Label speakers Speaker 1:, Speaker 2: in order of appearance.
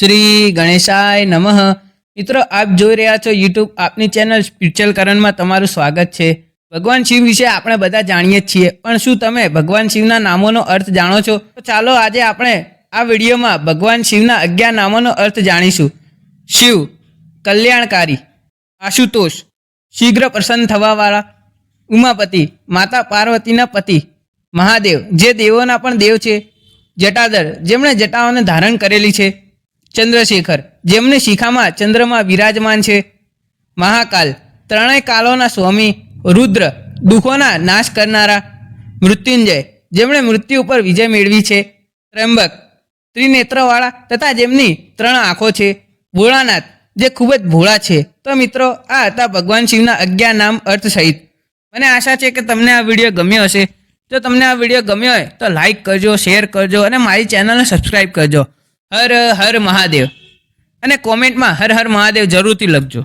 Speaker 1: શ્રી ગણેશાય નમઃ. મિત્રો, આપ જોઈ રહ્યા છો યુટ્યુબ આપની ચેનલ સ્પિરિચ્યુઅલ કરણમાં તમારું સ્વાગત છે. ભગવાન શિવ વિશે આપણે બધા જાણીએ જ છીએ. પણ શું તમે ભગવાન શિવના નામોનો અર્થ જાણો છો? તો ચાલો આજે આપણે આ વિડીયોમાં ભગવાન શિવના અગિયાર નામોનો અર્થ જાણીશું. શિવ, કલ્યાણકારી, આશુતોષ, શીઘ્ર પ્રસન્ન થવાવાળા, ઉમાપતિ, માતા પાર્વતીના પતિ, મહાદેવ. જે દેવોના પણ દેવ છે. જટાધર, જેમણે જટાઓને ધારણ કરેલી છે. ચંદ્રશેખર, જેમને શિખામાં ચંદ્રમાં વિરાજમાન છે. મહાકાલ, ત્રણેય કાલોના સ્વામી, રુદ્ર, દુઃખોના નાશ કરનારા. મૃત્યુંજય, જેમણે મૃત્યુ ઉપર વિજય મેળવી છે. ત્રંબક ત્રિનેત્રવાળા તથા જેમની ત્રણ આંખો છે. ભોળાનાથ, જે ખૂબ જ ભોળા છે. તો મિત્રો, આ હતા ભગવાન શિવના અગિયાર નામ અર્થ સહિત. મને આશા છે કે તમને આ વીડિયો ગમ્યો હશે. જો તમને આ વીડિયો ગમ્યો હોય તો લાઇક કરજો શેર કરજો અને મારી ચેનલને સબસ્ક્રાઈબ કરજો. હર હર મહાદેવ. અને કોમેન્ટમાં હર હર મહાદેવ જરૂરથી લખજો.